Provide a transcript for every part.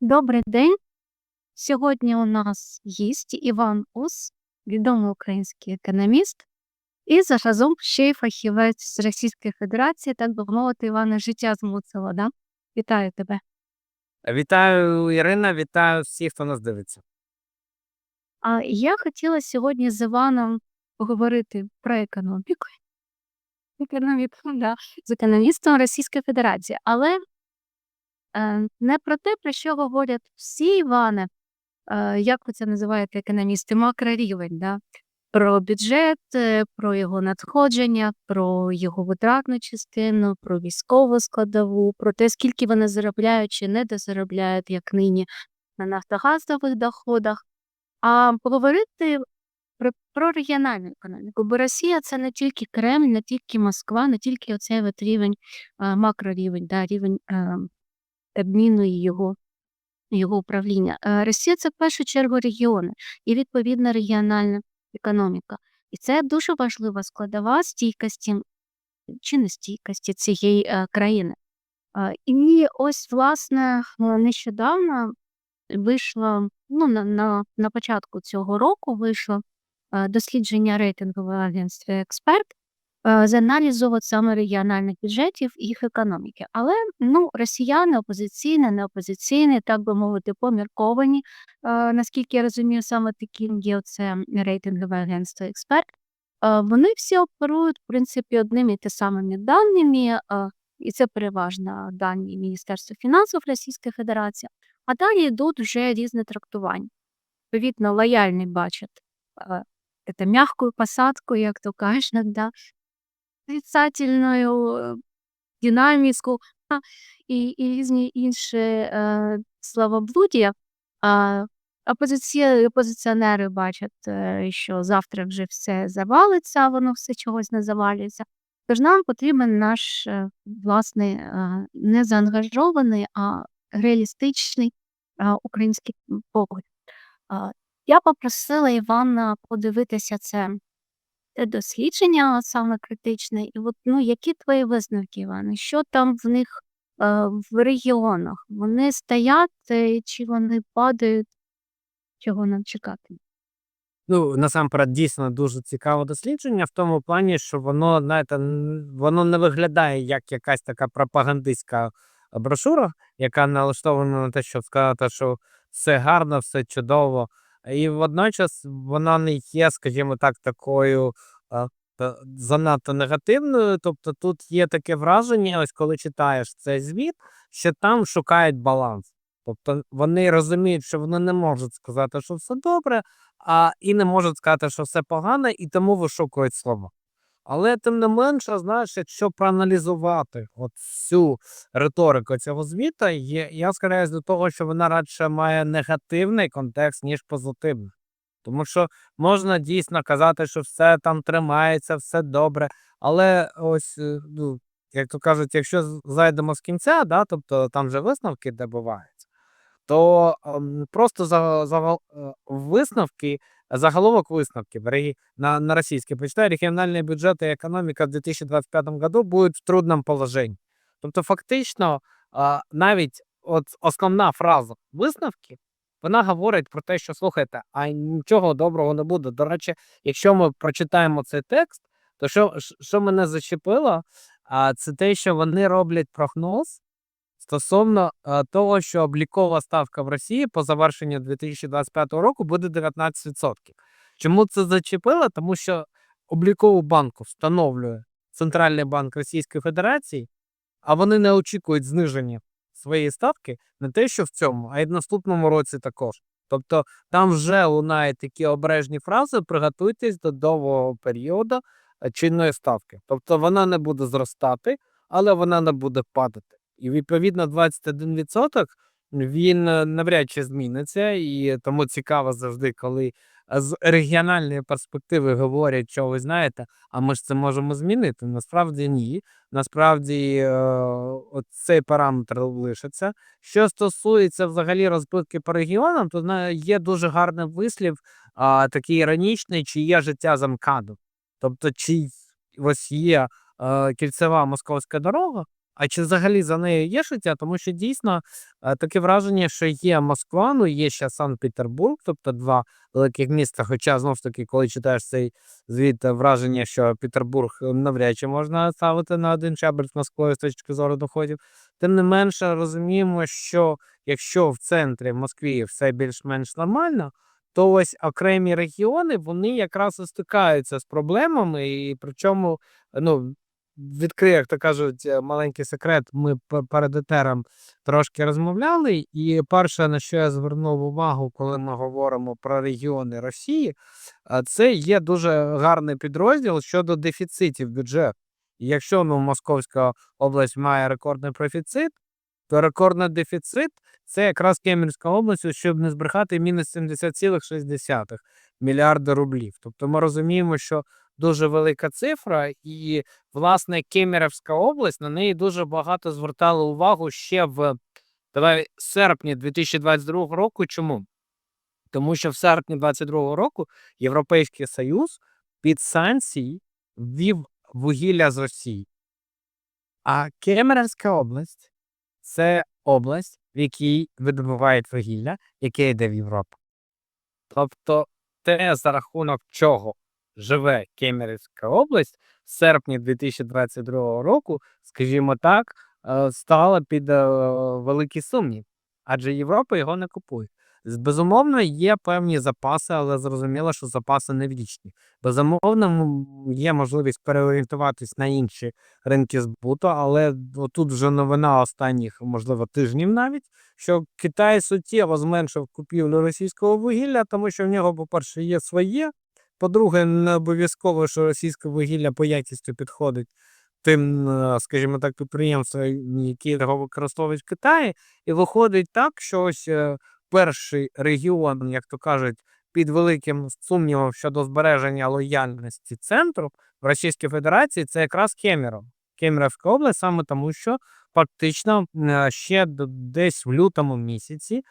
Добрий день. Сьогодні у нас гість Іван Ус, відомий український економіст, і заразом ще й фахівець з Російської Федерації, так би мовити, Іване, життя змусило, да? Вітаю тебе. Вітаю, Ірина, вітаю всіх, хто нас дивиться. А я хотіла сьогодні з Іваном поговорити про економіку. Економіку, да, з економістом Російської Федерації, але не про те, про що говорять всі Іване, е, як ви це називаєте економісти, макрорівень, да? про бюджет, е, про його надходження, про його витратну частину, про військову складову, про те, скільки вони заробляють чи не дозаробляють, як нині на нафтогазових доходах. А поговорити про, про регіональну економіку. Бо Росія це не тільки Кремль, не тільки Москва, не тільки оцей от рівень, е, макрорівень, да, рівень е, Кабміну його, його управління. Е, Росія це в першу чергу регіони і відповідна регіональна економіка. І це дуже важлива складова стійкості чи нестійкості цієї е, країни. Е, і ось, власне, нещодавно вийшло, ну, на, на, на початку цього року вийшло дослідження рейтингового агентства Експерт з аналізу саме регіональних бюджетів і їх економіки. Але ну, росіяни опозиційні, не опозиційні, так би мовити, помірковані. Е, наскільки я розумію, саме таким є це рейтингове агентство Експерт. Е, вони всі оперують, в принципі, одними і те самими даними, е, і це переважно дані Міністерства фінансів Російської Федерації. А далі йдуть вже різні трактування. Відповідно, лояльні бачать е, це м'якою посадкою, як то кажуть, да, отрицательною е, динаміку і, і різні інші е. А опозиція, опозиціонери бачать, е, що завтра вже все завалиться, воно все чогось не завалюється. Тож нам потрібен наш е, власний е, не заангажований, а реалістичний е, український погляд. Я попросила Івана подивитися це, це дослідження саме критичне, і от ну які твої висновки, Іване? Що там в них е, в регіонах? Вони стоять е, чи вони падають? Чого нам чекати? Ну, насамперед, дійсно дуже цікаве дослідження в тому плані, що воно, знаєте, воно не виглядає як якась така пропагандистська брошура, яка налаштована на те, щоб сказати, що все гарно, все чудово. І водночас вона не є, скажімо так, такою занадто негативною. Тобто тут є таке враження, ось коли читаєш цей звіт, що там шукають баланс. Тобто вони розуміють, що вони не можуть сказати, що все добре, а і не можуть сказати, що все погано, і тому вишукують слова. Але тим не менше, знаєш, якщо проаналізувати от цю риторику цього звіта, є, я схиляюсь до того, що вона радше має негативний контекст, ніж позитивний. Тому що можна дійсно казати, що все там тримається, все добре. Але ось, е, ну, як то кажуть, якщо зайдемо з кінця, да, тобто там вже висновки де буваються, то ем, просто за, за, висновки, заголовок висновків на, на російській почитаю, регіональні бюджети і економіка в 2025 году будуть в трудному положенні. Тобто, фактично, навіть от основна фраза висновки, вона говорить про те, що слухайте, а нічого доброго не буде. До речі, якщо ми прочитаємо цей текст, то що, що мене зачепило, а, це те, що вони роблять прогноз стосовно а, того, що облікова ставка в Росії по завершенню 2025 року буде 19%. Чому це зачепило? Тому що облікову банку встановлює Центральний банк Російської Федерації, а вони не очікують зниження своєї ставки не те, що в цьому, а й в наступному році також. Тобто там вже лунають такі обережні фрази: приготуйтесь до довгого періоду е, чинної ставки. Тобто вона не буде зростати, але вона не буде падати. І відповідно 21% він е, навряд чи зміниться, і тому цікаво завжди, коли е, з регіональної перспективи говорять, що ви знаєте, а ми ж це можемо змінити. Насправді ні. Насправді е, от цей параметр лишиться. Що стосується взагалі розбивки по регіонам, то є дуже гарний вислів, такий іронічний, чи є життя за МКАДом. Тобто, чи ось є кільцева московська дорога, а чи взагалі за нею є життя? Тому що дійсно е, таке враження, що є Москва, ну є ще Санкт-Петербург, тобто два великих міста. Хоча знов таки, коли читаєш цей звіт, е, враження, що Петербург е, навряд чи можна ставити на один чабель з Москвою з точки зору доходів. Тим не менше, розуміємо, що якщо в центрі в Москві все більш-менш нормально, то ось окремі регіони вони якраз і стикаються з проблемами, і причому, ну, відкрию, як то кажуть, е, маленький секрет. Ми пе- перед етером трошки розмовляли, і перше, на що я звернув увагу, коли ми говоримо про регіони Росії, це є дуже гарний підрозділ щодо дефіцитів бюджету. Якщо ну, Московська область має рекордний профіцит, то рекордний дефіцит це якраз Кемерська область, щоб не збрехати, мінус 70,6 мільярда рублів. Тобто ми розуміємо, що дуже велика цифра, і власне Кемерівська область на неї дуже багато звертали увагу ще в давай, серпні 2022 року. Чому? Тому що в серпні 2022 року Європейський Союз під санкції ввів вугілля з Росії. А Кемерівська область це область, в якій видобувають вугілля, яке йде в Європу. Тобто, те, за рахунок чого живе Кемерівська область в серпні 2022 року, скажімо так, е, стала під е, великий сумнів, адже Європа його не купує. Безумовно, є певні запаси, але зрозуміло, що запаси не вічні. Безумовно, є можливість переорієнтуватись на інші ринки збуту, але тут вже новина останніх, можливо, тижнів навіть, що Китай суттєво зменшив купівлю російського вугілля, тому що в нього, по-перше, є своє. По-друге, не обов'язково, що російське вугілля по якістю підходить тим, е, скажімо так, підприємствам, які його використовують в Китаї. І виходить так, що ось е, перший регіон, як то кажуть, під великим сумнівом щодо збереження лояльності центру в Російській Федерації це якраз Кемеров. Кемеровська область, саме тому, що фактично е, ще десь в лютому місяці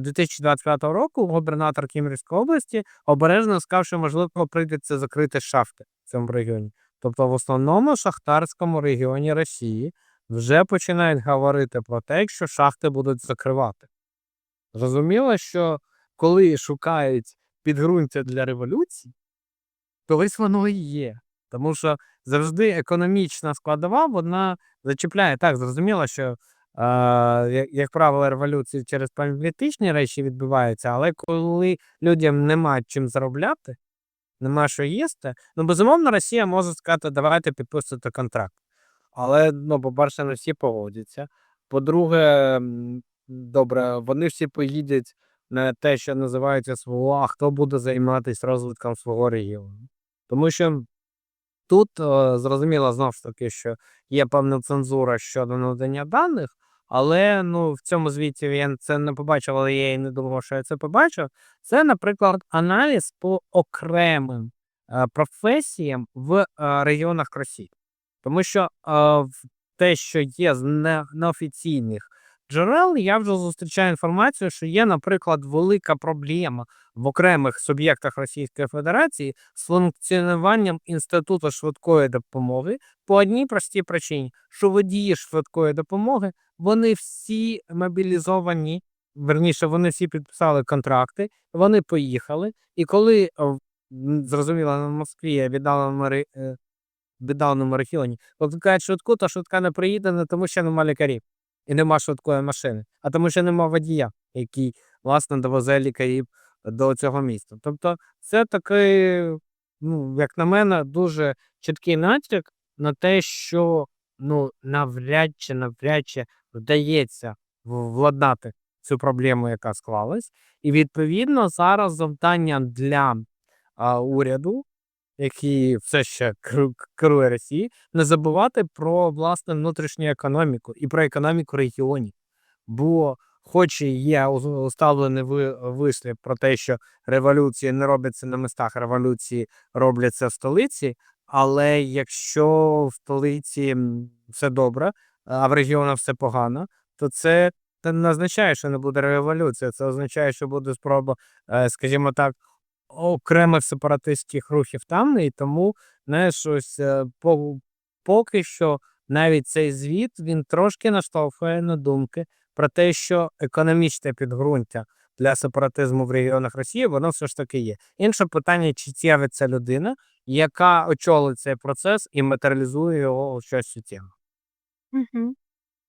2025 року губернатор Кемерівської області обережно сказав, що можливо прийдеться закрити шахти в цьому регіоні. Тобто в основному шахтарському регіоні Росії вже починають говорити про те, що шахти будуть закривати. Зрозуміло, що коли шукають підґрунтя для революції, то ось воно і є. Тому що завжди економічна складова вона зачіпляє. Так, зрозуміло, що, е, як, правило, революції через політичні речі відбуваються, але коли людям нема чим заробляти, нема що їсти, ну безумовно, Росія може сказати, давайте підписувати контракт. Але, ну, по-перше, не всі погодяться. По-друге, добре, вони всі поїдуть на те, що називається СВО, а хто буде займатися розвитком свого регіону. Тому що тут е, зрозуміло знову ж таки, що є певна цензура щодо надання даних, але ну, в цьому звіті я це не побачив, але я і не думав, що я це побачив. Це, наприклад, аналіз по окремим е, професіям в е, регіонах Росії. Тому що е, те, що є з не- неофіційних джерел, я вже зустрічаю інформацію, що є, наприклад, велика проблема в окремих суб'єктах Російської Федерації з функціонуванням інституту швидкої допомоги по одній простій причині, що водії швидкої допомоги вони всі мобілізовані, верніше, вони всі підписали контракти, вони поїхали. І коли е, зрозуміло на Москві віддаленому віддаленому регіоні, викликають швидку, то швидка не приїде тому, що нема лікарів і нема швидкої машини, а тому, що нема водія, який власне довезе лікарів до цього міста. Тобто, це такий, ну, як на мене, дуже чіткий натяк на те, що ну, навряд чи навряд чи вдається владнати цю проблему, яка склалась. І відповідно зараз завдання для а, уряду, який все ще керу- керує Росією, не забувати про власне внутрішню економіку і про економіку регіонів. Бо, хоч і є ви- вислів про те, що революції не робляться на містах, революції робляться в столиці. Але якщо в столиці все добре, а в регіонах все погано, то це це не означає, що не буде революція. Це означає, що буде спроба, е, скажімо так, окремих сепаратистських рухів там. І тому, знаєш, ось е, по- поки що навіть цей звіт він трошки наштовхує на думки про те, що економічне підґрунтя для сепаратизму в регіонах Росії воно все ж таки є. Інше питання, чи з'явиться людина, яка очолить цей процес і матеріалізує його у щось суттєве. Мгм.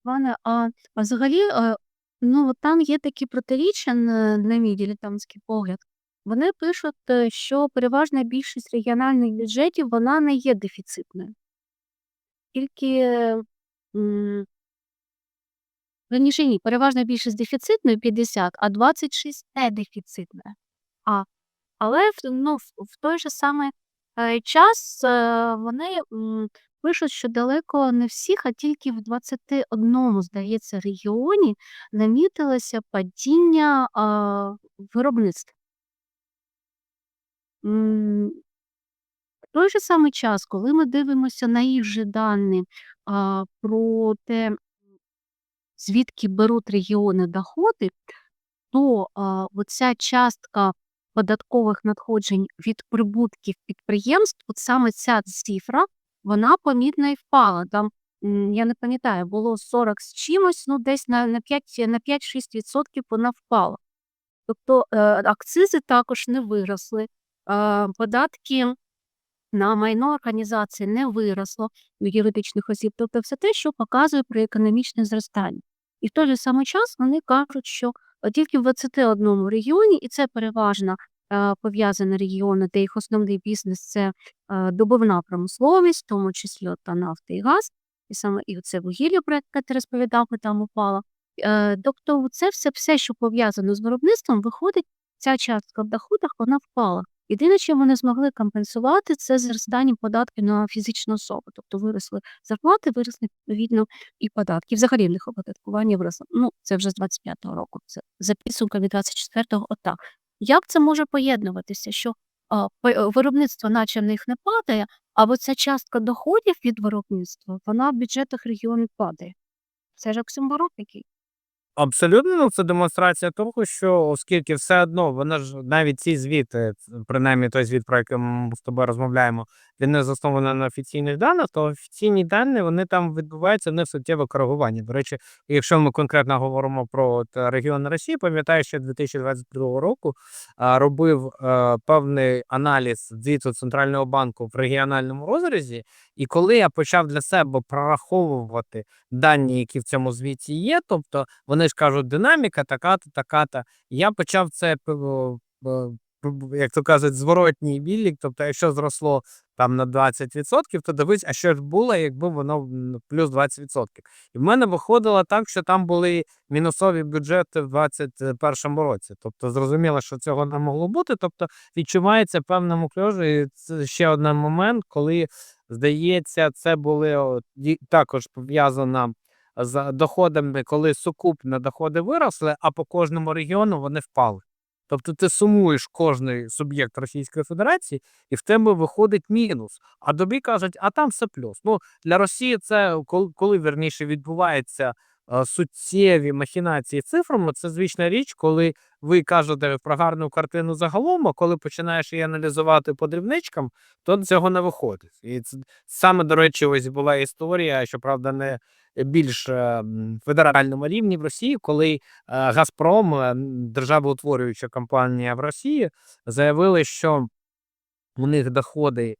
Пане, а, а взагалі, е, ну, там є такі протиріччя, на, на мій дилетантський погляд. Вони пишуть, е, що переважна більшість регіональних бюджетів вона не є дефіцитною. Тільки, м, ні, переважна більшість дефіцитною 50, а 26 не дефіцитне. А, але в, ну, в, в той же самий е, час е, вони м, пишуть, що далеко не всіх, а тільки в 21, здається, регіоні намітилося падіння а, виробництва. В той же самий час, коли ми дивимося на їх же дані а, про те, звідки беруть регіони доходи, то а, оця частка податкових надходжень від прибутків підприємств, от саме ця цифра, вона помітно і впала. Там, я не пам'ятаю, було 40 з чимось, ну десь на, на 5 на 5-6% вона впала. Тобто е, акцизи також не виросли, податки на майно організації не виросло у юридичних осіб. Тобто все те, що показує про економічне зростання. І в той же самий час вони кажуть, що тільки в 21 регіоні, і це переважно пов'язані регіони, де їх основний бізнес це добивна промисловість, в тому числі та нафта і газ, і саме і це вугілля, про яке ти розповідав, ми там упало. Е, тобто, це все, все, що пов'язано з виробництвом, виходить, ця частка в доходах вона впала. Єдине, чим вони змогли компенсувати, це зростанням податків на фізичну особу. Тобто виросли зарплати, виросли відповідно і податки. Взагалі в них оподаткування виросло. Ну, це вже з 25-го року. Це за підсумками 24-го отак. Як це може поєднуватися, що а, е, виробництво, наче в них не падає, а от ця частка доходів від виробництва, вона в бюджетах регіонів падає. Це ж оксиморон який. Абсолютно, ну, це демонстрація того, що оскільки все одно вона ж навіть ці звіти, принаймні той звіт, про який ми з тобою розмовляємо, він не заснований на офіційних даних, то офіційні дані вони там відбуваються не в суттєве коригування. До речі, якщо ми конкретно говоримо про регіон Росії, пам'ятаю, що 2022 року робив е, певний аналіз звіту Центрального банку в регіональному розрізі, і коли я почав для себе прораховувати дані, які в цьому звіті є, тобто вони ж кажуть, динаміка така-то, така-то. Я почав це, як то кажуть, зворотній білік. Тобто, якщо зросло там на 20%, то дивись, а що ж було, якби воно плюс 20%. І в мене виходило так, що там були мінусові бюджети в 2021 році. Тобто, зрозуміло, що цього не могло бути. Тобто, відчувається певна мукльожа. І це ще один момент, коли, здається, це були також пов'язано з доходами, коли сукупно доходи виросли, а по кожному регіону вони впали. Тобто ти сумуєш кожний суб'єкт Російської Федерації, і в тебе виходить мінус. А тобі кажуть, а там все плюс. Ну для Росії це коли, коли вірніше відбувається суттєві махінації цифрами. Це звична річ, коли ви кажете про гарну картину загалом, а коли починаєш її аналізувати по дрібничкам, то цього не виходить. І це саме, до речі, ось була історія, щоправда, не більш е, федеральному рівні в Росії, коли е, Газпром, е, державоутворююча компанія в Росії, заявили, що у них доходи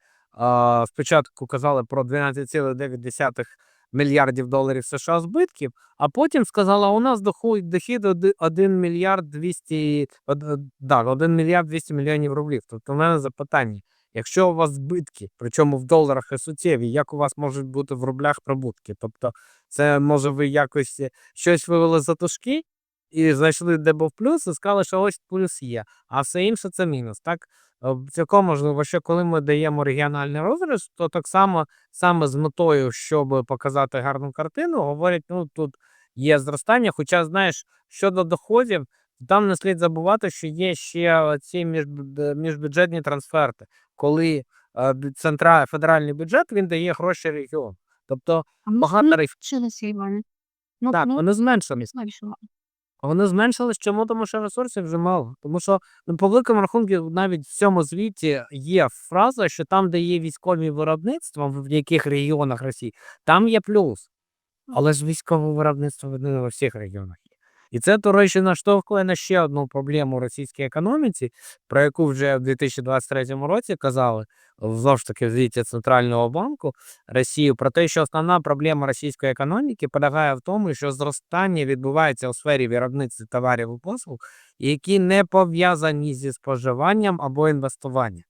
спочатку казали про 12,9 мільярдів доларів США збитків, а потім сказала, у нас дохід 1 мільярд 200, од- од- да, 1 мільярд 200 мільйонів рублів. Тобто в мене запитання, якщо у вас збитки, причому в доларах і суттєві, як у вас можуть бути в рублях прибутки? Тобто це може ви якось е, щось вивели за тушки і знайшли, де був плюс, і сказали, що ось плюс є, а все інше це мінус. Так цілком можливо, що коли ми даємо регіональний розріз, то так само саме з метою, щоб показати гарну картину, говорять, ну тут є зростання. Хоча, знаєш, щодо доходів, там не слід забувати, що є ще ці міжбюджетні трансферти, коли е, центра, федеральний бюджет він дає гроші регіону. Тобто багато регіонів. Ну, так, ну, вони зменшені. Вони зменшились чому? Тому що ресурсів вже мало. Тому що ну, по великому рахунку навіть в цьому звіті є фраза, що там, де є військові виробництва, в яких регіонах Росії, там є плюс. Але ж військове виробництво не у всіх регіонах. І це, до речі, наштовхує на ще одну проблему у російській економіці, про яку вже в 2023 році казали, знову ж таки, в звіті Центрального банку Росії, про те, що основна проблема російської економіки полягає в тому, що зростання відбувається у сфері виробництва товарів і послуг, які не пов'язані зі споживанням або інвестуванням.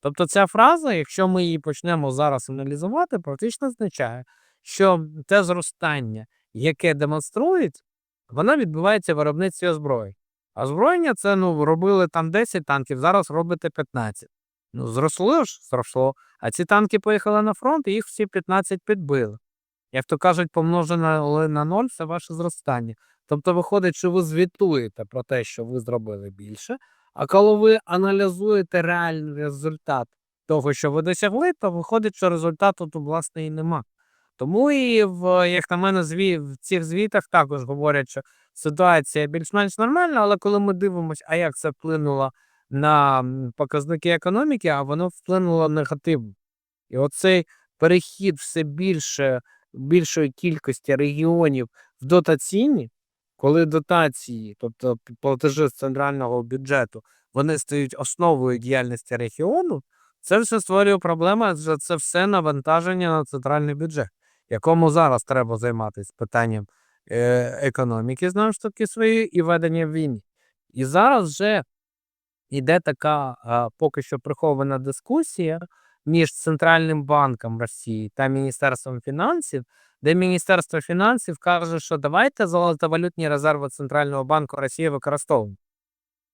Тобто ця фраза, якщо ми її почнемо зараз аналізувати, практично означає, що те зростання, яке демонструють, воно відбувається в виробництві зброї. А озброєння це ну, робили там 10 танків, зараз робите 15. Ну, зросло ж, зросло. А ці танки поїхали на фронт, і їх всі 15 підбили. Як то кажуть, помножене на ноль це ваше зростання. Тобто, виходить, що ви звітуєте про те, що ви зробили більше, а коли ви аналізуєте реальний результат того, що ви досягли, то виходить, що результату тут, власне, і нема. Тому і в, як на мене, зві, в цих звітах також говорять, що ситуація більш-менш нормальна, але коли ми дивимося, а як це вплинуло на показники економіки, а воно вплинуло негативно. І оцей перехід все більше, більшої кількості регіонів в дотаційні, коли дотації, тобто платежі з центрального бюджету, вони стають основою діяльності регіону, це все створює проблеми, адже це все навантаження на центральний бюджет, якому зараз треба займатися питанням е, економіки, знову ж таки, своєї і ведення війни. І зараз вже йде така поки що прихована дискусія між Центральним банком Росії та Міністерством фінансів, де Міністерство фінансів каже, що давайте золотовалютні резерви Центрального банку Росії використовуємо.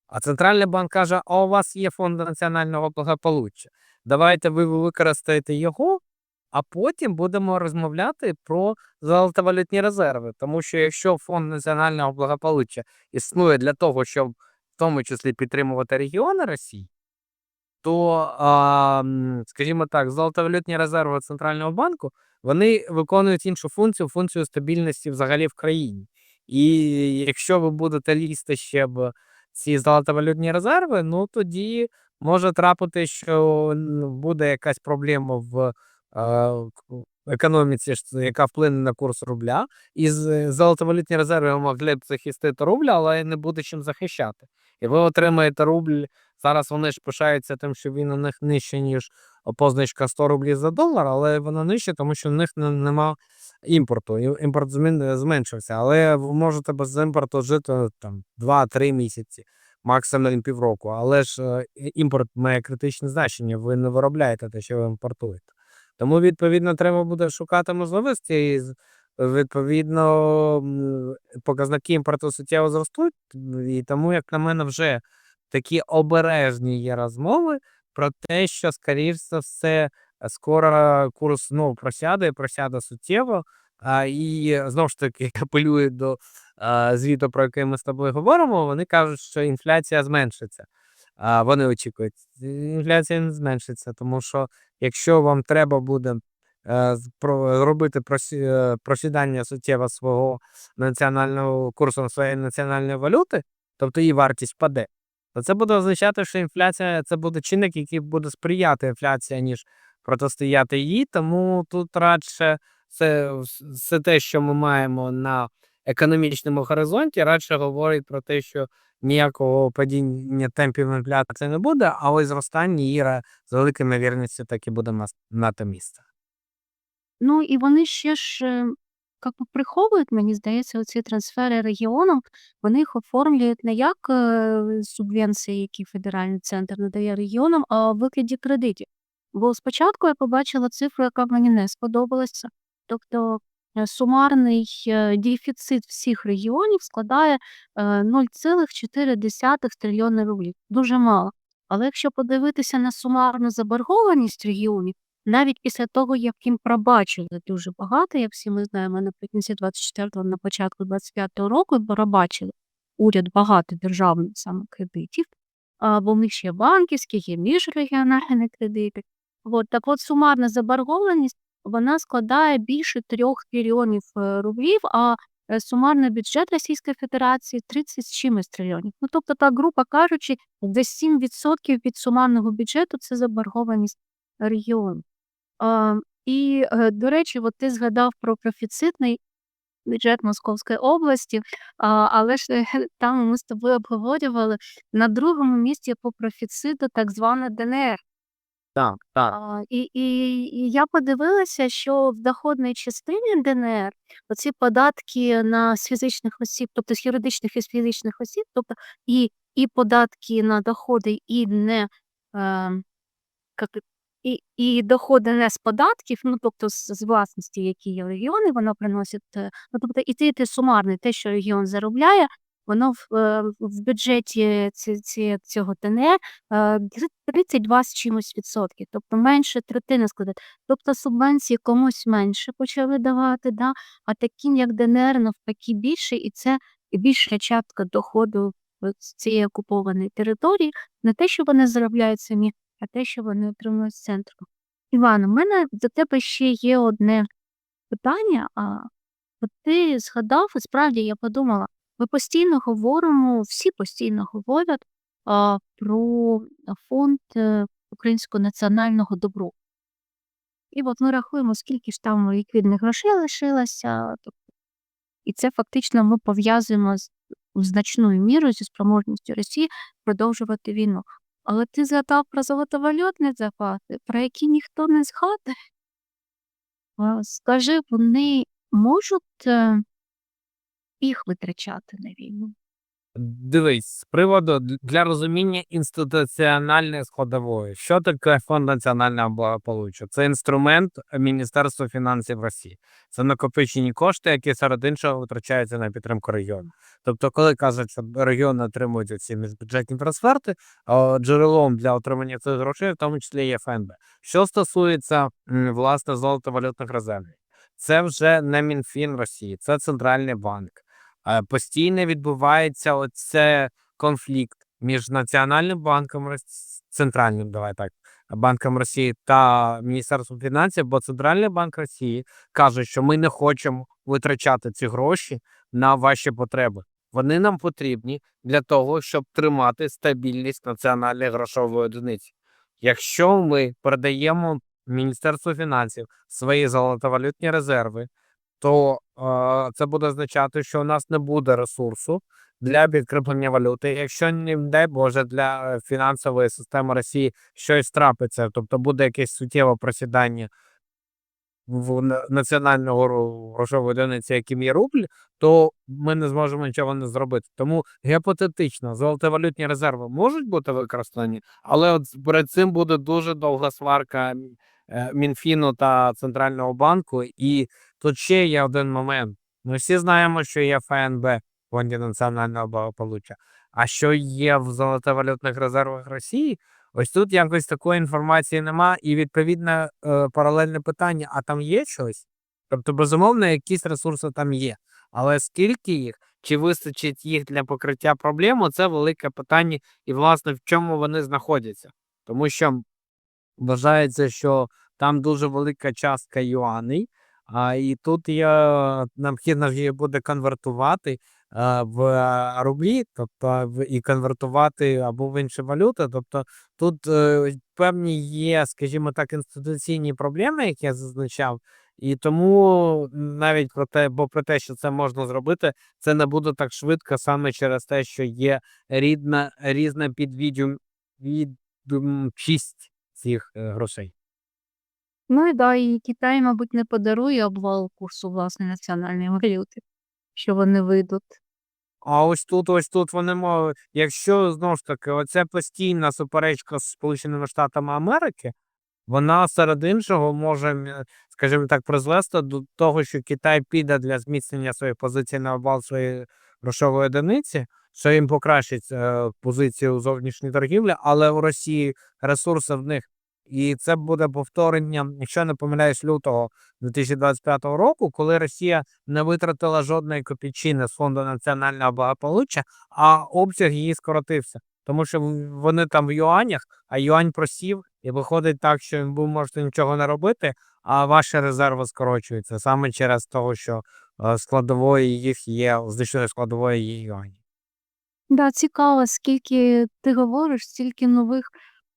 А Центральний банк каже: а у вас є фонд національного благополуччя. Давайте ви використаєте його, а потім будемо розмовляти про золотовалютні резерви. Тому що якщо фонд національного благополуччя існує для того, щоб в тому числі підтримувати регіони Росії, то, скажімо так, золотовалютні резерви Центрального банку вони виконують іншу функцію, функцію стабільності взагалі в країні. І якщо ви будете лізти ще в ці золотовалютні резерви, ну тоді може трапити, що буде якась проблема в економіці, яка вплине на курс рубля, і з- золотовалютні резерви могли б захистити рубль, але не буде чим захищати. І ви отримаєте рубль. Зараз вони ж пишаються тим, що він у них нижче, ніж позначка 100 рублів за долар, але воно нижче, тому що в них не- нема імпорту. Імпорт зменшився. Але ви можете без імпорту жити там 2-3 місяці, максимум півроку. Але ж е, імпорт має критичне значення. Ви не виробляєте те, що ви імпортуєте. Тому, відповідно, треба буде шукати можливості. І, відповідно, показники імпорту суттєво зростуть. І тому, як на мене, вже такі обережні є розмови про те, що, скоріш за все, скоро курс знову просяде, просяде суттєво. А, і знову ж таки апелюють до а, звіту, про який ми з тобою говоримо. Вони кажуть, що інфляція зменшиться. А, вони очікують, інфляція не зменшиться, тому що якщо вам треба буде е, робити е, просідання суттєво свого національного курсу своєї національної валюти, тобто її вартість паде, то це буде означати, що інфляція це буде чинник, який буде сприяти інфляції, ніж протистояти їй. Тому тут радше це все те, що ми маємо на економічному горизонті, радше говорить про те, що ніякого падіння темпів інфляції не буде, а ось зростання її з великою ймовірністю так і буде мас- мати місце. Ну і вони ще ж е, как би приховують, мені здається, оці трансфери регіонам, вони їх оформлюють не як е, субвенції, які федеральний центр надає регіонам, а в вигляді кредитів. Бо спочатку я побачила цифру, яка мені не сподобалася. Тобто е, сумарний е, дефіцит всіх регіонів складає е, 0,4 трильйони рублів. Дуже мало. Але якщо подивитися на сумарну заборгованість регіонів, навіть після того, як їм пробачили дуже багато, як всі ми знаємо, наприкінці 24-го, на початку 25-го року пробачили уряд багато державних саме кредитів, бо в них ще банківські, є міжрегіональні кредити. От, так от сумарна заборгованість вона складає більше трьох трильйонів е, рублів, а е, сумарний бюджет Російської Федерації 30 з чимось трильйонів. Ну, тобто, так, грубо кажучи, десь 7% від сумарного бюджету це заборгованість регіону. І, е, до речі, от ти згадав про профіцитний бюджет Московської області, але ж там ми з тобою обговорювали на другому місці по профіциту так звана ДНР. Так, так. А, і, і, і я подивилася, що в доходній частині ДНР оці податки на фізичних осіб, тобто з юридичних і з фізичних осіб, тобто і, і податки на доходи, і не е, як, і- і, і доходи не з податків, ну тобто з, з власності, які є регіони, воно приносить, е, ну тобто і те, і те сумарне, те, що регіон заробляє, воно в, е, в бюджеті цього ДНР е, 32 з чимось відсотків, тобто менше третини складає. Тобто субвенції комусь менше почали давати, да? а таким, як ДНР, навпаки, більше, і це більша частка доходу з цієї окупованої території, не те, що вони заробляють самі, а те, що вони отримують з центру. Іван, у мене до тебе ще є одне питання. А ти згадав, і справді я подумала, ми постійно говоримо, всі постійно говорять а, про фонд е, українського національного добру. І от ми рахуємо, скільки ж там ліквідних грошей лишилося. І це фактично ми пов'язуємо з значною мірою зі спроможністю Росії продовжувати війну. Але ти згадав про золотовалютні запаси, про які ніхто не згадує. Скажи, вони можуть е, їх витрачати на війну? Дивись, з приводу для розуміння інституціональної складової, що таке фонд національного благополуччя? Це інструмент Міністерства фінансів Росії. Це накопичені кошти, які серед іншого витрачаються на підтримку регіону. Тобто, коли кажуть, що регіони отримують ці міжбюджетні трансферти, джерелом для отримання цих грошей, в тому числі є ФНБ. Що стосується власне золотовалютних резервів, це вже не Мінфін Росії, це центральний банк. Е, Постійно відбувається оце конфлікт між Національним банком Рос- центральним, давай так, банком Росії та Міністерством фінансів, бо Центральний банк Росії каже, що ми не хочемо витрачати ці гроші на ваші потреби. Вони нам потрібні для того, щоб тримати стабільність національної грошової одиниці. Якщо ми передаємо Міністерству фінансів свої золотовалютні резерви, то е, це буде означати, що у нас не буде ресурсу для підкріплення валюти. Якщо не дай Боже для фінансової системи Росії щось трапиться, тобто буде якесь суттєве просідання в національного грошової одиниці, яким є рубль, то ми не зможемо нічого не зробити. Тому гіпотетично золотовалютні резерви можуть бути використані, але от перед цим буде дуже довга сварка е, Мінфіну та Центрального банку. І тут ще є один момент. Ми всі знаємо, що є ФНБ фонді національного благополуччя. А що є в золотовалютних резервах Росії? Ось тут якось такої інформації нема, і відповідно е, паралельне питання: а там є щось? Тобто, безумовно, якісь ресурси там є. Але скільки їх, чи вистачить їх для покриття проблеми, це велике питання, і власне в чому вони знаходяться. Тому що вважається, що там дуже велика частка юаней, а і тут є необхідно її буде конвертувати е, в рублі, тобто в і конвертувати або в інші валюти. Тобто тут е, певні є, скажімо так, інституційні проблеми, які я зазначав. І тому навіть про те, бо про те, що це можна зробити, це не буде так швидко саме через те, що є рідна різна підвідюм відомчість цих е, грошей. Ну і да, і Китай, мабуть, не подарує обвал курсу власної національної валюти, що вони вийдуть. А ось тут, ось тут вони можуть, якщо знову ж таки, оце постійна суперечка з Сполученими Штатами Америки, вона серед іншого може, скажімо так, призвести до того, що Китай піде для зміцнення своїх позицій на обвал своєї грошової одиниці, що їм покращить е, позицію у зовнішній торгівлі, але у Росії ресурси в них. І це буде повторення, якщо не помиляюсь, лютого 2025 року, коли Росія не витратила жодної копійчини з фонду національного благополуччя, а обсяг її скоротився. Тому що вони там в юанях, а юань просів, і виходить так, що ви можете нічого не робити, а ваші резерви скорочуються саме через того, що е, складової їх є, значною складовою є юані. Да, цікаво, скільки ти говориш, стільки нових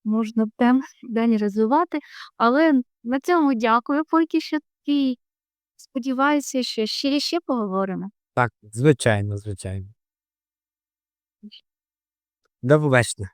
можна тем далі розвивати. Але на цьому дякую поки що і сподіваюся, що ще ще поговоримо. Так, звичайно, звичайно. До побачення.